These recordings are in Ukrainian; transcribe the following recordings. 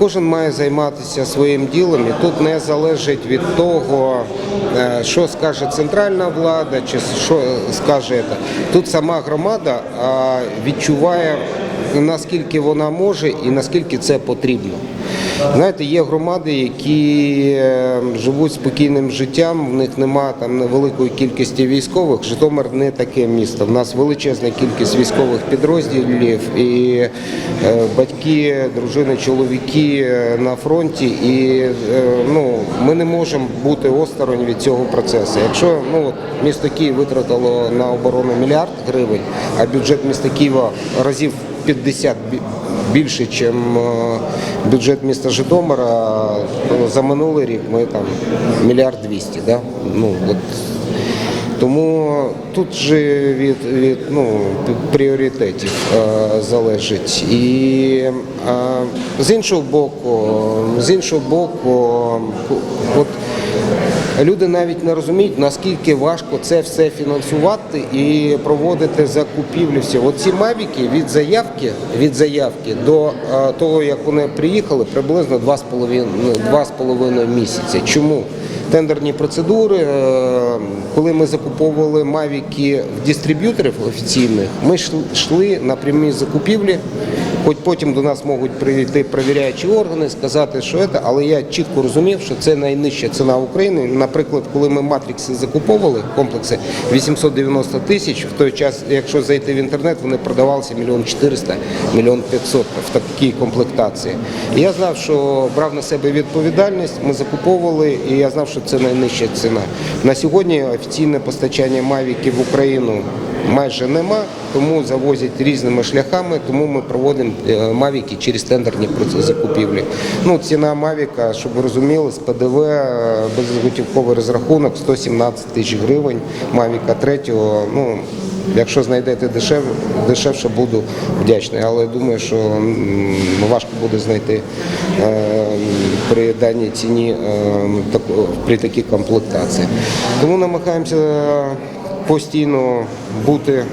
Кожен має займатися своїм ділом, і тут не залежить від того, е, що скаже центральна влада, чи що скаже це. Тут сама громада відчуває наскільки вона може і наскільки це потрібно. Знаєте, є громади, які е, живуть спокійним життям, в них нема там невеликої кількості військових. Житомир не таке місто. В нас величезна кількість військових підрозділів і е, батьки, дружини, чоловіки е, на фронті. І е, ну, ми не можемо бути осторонь від цього процесу. Якщо ну, місто Київ витратило на оборону мільярд гривень, а бюджет міста Києва разів 50 бі- більше, ніж бюджет міста Житомира. Ну, За минулий рік ми там мільярд двісті. Да? Ну, от. Тому тут же від, від ну, пріоритетів е, залежить. І е, з іншого боку, з іншого боку, от Люди навіть не розуміють, наскільки важко це все фінансувати і проводити закупівлі. Всі. От ці мавіки від заявки, від заявки до е, того, як вони приїхали, приблизно 2,5 2,5 місяці. Чому? Тендерні процедури, е, коли ми закуповували мавіки в дистриб'юторів офіційних, ми йшли- на прямі закупівлі. Хоч потім до нас можуть прийти перевіряючі органи, сказати, що це, але я чітко розумів, що це найнижча ціна України. Наприклад, коли ми матрикси закуповували комплекси 890 тисяч, в той час, якщо зайти в інтернет, вони продавалися мільйон 400, мільйон 500 в такій комплектації. І я знав, що брав на себе відповідальність, ми закуповували, і я знав, що це найнижча ціна. На сьогодні офіційне постачання Мавіків в Україну майже нема, тому завозять різними шляхами, тому ми проводимо е, мавіки через тендерні закупівлі. Ну, ціна мавіка, щоб ви розуміли, з ПДВ е, безготівковий розрахунок 117 тисяч гривень. Мавіка третього. Ну, якщо знайдете дешев, дешевше, буду вдячний. Але думаю, що важко буде знайти е, при даній ціні при такій комплектації. Тому намагаємося постійно бути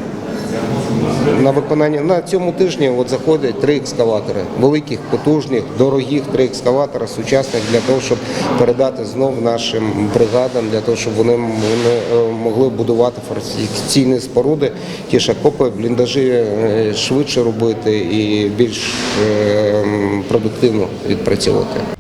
на виконання. На цьому тижні от заходять три екскаватори, великих, потужних, дорогих три екскаватора, сучасних для того, щоб передати знов нашим бригадам, для того, щоб вони, вони е, могли будувати фортифікаційні споруди, ті ж окопи, бліндажі е, швидше робити і більш е, продуктивно відпрацьовувати.